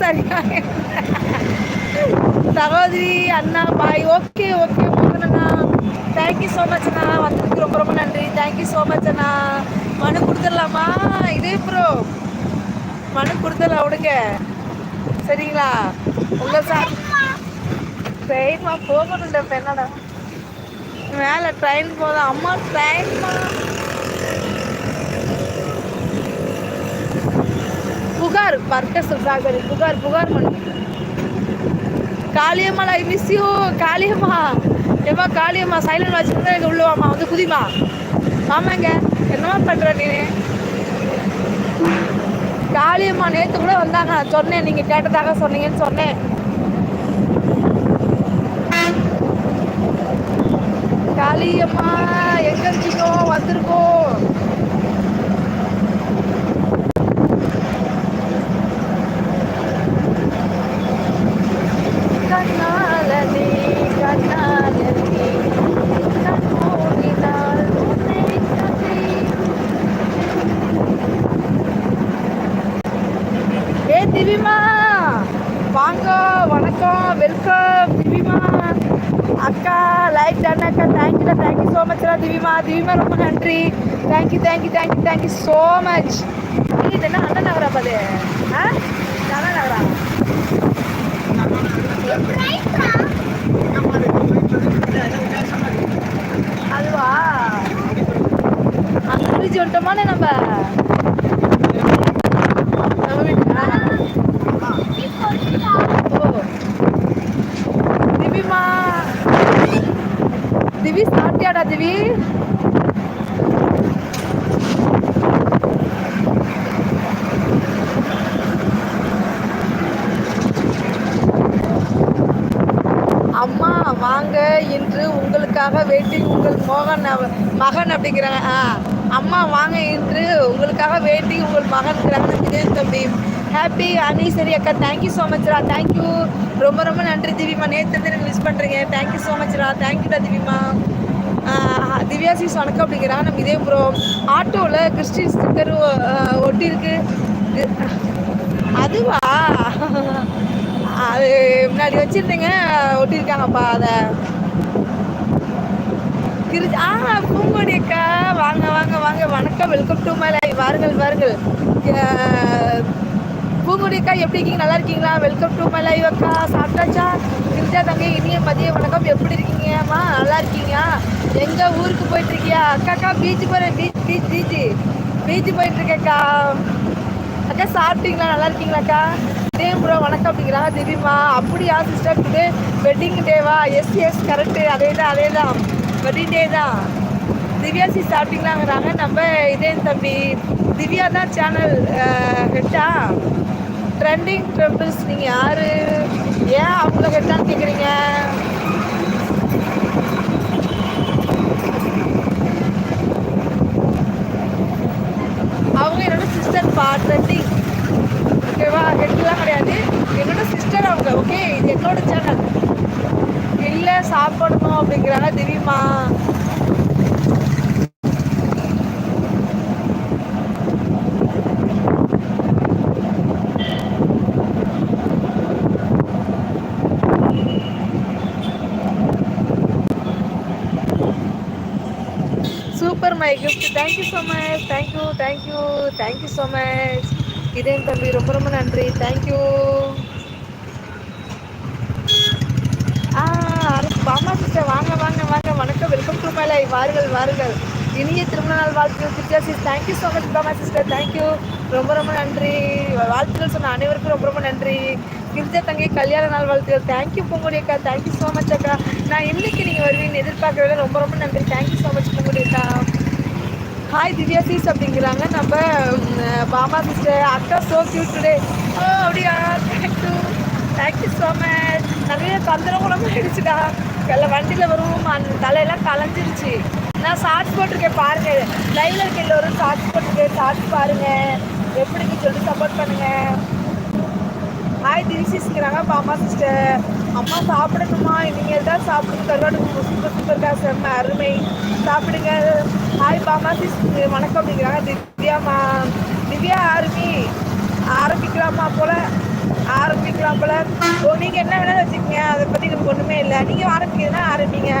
சரியா சகோதரி அண்ணா பாய் ஓகே ஓகே மோகனண்ணா தேங்க்யூ ஸோ மச் அண்ணா வந்ததுக்கு ரொம்ப ரொம்ப நன்றி தேங்க்யூ ஸோ மச் அண்ணா மனு கொடுத்துடலாமா இதே ப்ரோ மனு கொடுத்துடலாம் விடுங்க சரிங்களா உங்கள் சார் ட்ரெயின்மா போகணும்டா இப்போ என்னடா மேலே ட்ரெயின் போதும் அம்மா ட்ரெயின்மா புகார் பர்கஸ் சொல்கிறாங்க புகார் புகார் மனு. Kaliyamma I miss you Kaliyamma எம்மா காளியம்மா சைலண்ட் வச்சுருந்தா இங்கே உள்ளவாம்மா வந்து குதிமா ஆமாங்க என்னம்மா பண்ணுற நீ? காளியம்மா நேற்று கூட வந்தாங்க. நான் சொன்னேன் நீங்கள் கேட்டதாக சொன்னீங்கன்னு சொன்னேன். காளியம்மா எங்கே இருக்கீங்க? வந்திருக்கோம். வாங்க வணக்கம் வெல்கம் திவிமா அக்கா லைக் டன் அக்கா. Thank you thank you so மச்ரா Thivima திவிமா ரொம்ப நன்றி. Thank you thank you thank you thank you so much இது என்ன அண்ணன் நகரா பாது ஆ? அண்ணன் நகரா? அதுவா அந்த பிரிட்ஜ் வந்துட்டோமானே நம்ம நம்ம வீட்டுக்கா ஓ திவிமா திவி திவி. அம்மா வாங்க. இன்று உங்களுக்காக வெயிட்டிங் உங்கள் மோகன் மகன் அப்படிங்கிறாங்க. ஆ அம்மா வாங்க. இன்று உங்களுக்காக வெயிட்டிங் உங்கள் மகன்ங்கிறாங்க விஜய் தம்பி. ஹாப்பி அனிசரி அக்கா தேங்க்யூ ஸோ மச்ரா தேங்க்யூ ரொம்ப ரொம்ப நன்றி திவிமா நேற்று எனக்கு மிஸ் பண்ணுறீங்க தேங்க்யூ ஸோ மச்ரா தேங்க்யூடா திவிமா திவ்யாசிஸ் வணக்கம் அப்படிங்கிறா. நம்ம இதே ப்ரோ ஆட்டோவில் கிறிஸ்டின் ஸ்டிக்கர் ஒட்டி இருக்கு அதுவா? அது முன்னாடி வச்சிருந்தீங்க ஒட்டியிருக்காங்கப்பா அதை. திருச்சி ஆ பூங்கொடி அக்கா. வாங்க வாங்க வாங்க. வணக்கம். வெல்கம் டு மை லைஃப் வாருங்கள் வாருங்கள். பூங்கொடி அக்கா எப்படி இருக்கீங்க? நல்லா இருக்கீங்களா? வெல்கம் டு மை லைவ் அக்கா. சாப்பிட்டாச்சா? கிரிஜா தங்கை இனிய மதிய வணக்கம். எப்படி இருக்கீங்கம்மா நல்லா இருக்கீங்க? எங்க ஊருக்கு போயிட்டு இருக்கியா அக்கா அக்கா பீச் போறேன் பீச் பீச் பீச் பீச் போயிட்டு அக்கா. சாப்பிட்டீங்களா? நல்லா இருக்கீங்களாக்கா டே ப்ரோ வணக்கம். அப்படிங்கிறாங்க திடீர்மா அப்படியா சிஸ்டர் டுடே வெட்டிங் டேவா எஸ் எஸ் கரெக்டு அதே தான் அதே தான் வெட்டிங் டே தான். திவ்யாசி சாப்பிட்டீங்களாங்கிறாங்க. நம்ம இதே தம்பி திவ்யா தான் சேனல் ஹெட்டா? ட்ரெண்டிங் ட்ரெம்பிள்ஸ் நீங்கள் யார்? ஏன் அவங்கள ஹெட்டான்னு கேட்குறீங்க அவங்க என்னோட சிஸ்டர் பா ட்ரெண்டிங் ஓகேவா ஹெட்லாம் கிடையாது. என்னோட சிஸ்டர் அவங்க ஓகே இது என்னோட சேனல் இல்லை சாப்பிடணும் அப்படிங்கிறாங்க தெரியுமா super my gift thank you so much thank you thank you thank you so much இதே தம்பி ரொம்ப ரொம்ப நன்றி. தேங்க்யூ ஆ பாமா சிஸ்டர் வாங்க வாங்க வாங்க. வணக்கம். வெல்கம் டு மை லைஃப் வாருங்கள் வாருங்கள். இனிய திருமண நாள் வாழ்த்துக்கள் sister thank you so much Bama sister thank you ரொம்ப ரொம்ப நன்றி. வாழ்த்துக்கள் சொன்ன அனைவருக்கும் ரொம்ப ரொம்ப நன்றி. கிரிஜா தங்கை கல்யாண நாள் வாழ்த்துக்கள். தேங்க்யூ பொங்குடி அக்கா. தேங்க்யூ ஸோ மச் அக்கா. நான் இன்னைக்கு நீங்கள் வருவீங்கன்னு எதிர்பார்க்கவே ரொம்ப ரொம்ப நன்றி. தேங்க்யூ ஸோ மச் பொங்குடி அக்கா. ஹாய் திவ்யா சீஸ் அப்படிங்கிறாங்க நம்ம ம், பாமா சிஸ்டர் அக்கா ஸோ கியூட் டுடே ஓ அப்படியா? தேங்க்யூ தேங்க்யூ ஸோ மச் நிறைய தந்திரகுலம் ஆயிடுச்சுடா. எல்லாம் வண்டியில் வருவோம் அந்த தலையெல்லாம் கலைஞ்சிருச்சு. நான் ஷார்ட்ஸ் போட்டிருக்கேன் பாருங்கள் லைவில் இருக்க எல்லோரும் ஷார்ட்ஸ் போட்டிருக்கேன் ஷார்ட்ஸ் பாருங்கள் எப்படின்னு சொல்லி சப்போர்ட் பண்ணுங்கள் ஹாய் திரிசிஸ்ங்கிறாங்க பாமா சிஸ்டர் அம்மா சாப்பிடணுமா? நீங்கள் தான் சாப்பிடுங்க கருவாடு சூப்பர் சூப்பர் காசு அருமை. சாப்பிடுங்க. ஹாய் பாமா சிஸ் வணக்கம் அப்படிங்கிறாங்க திவ்யாமா திவ்யா ஆர்மி ஆரம்பிக்கலாமா போல? போல. ஓ நீங்கள் என்ன வேணாலும் வச்சுக்கோங்க. அதை பத்தி நமக்கு இல்லை. நீங்கள் ஆரம்பிக்கிறதுனா ஆரம்பிங்க.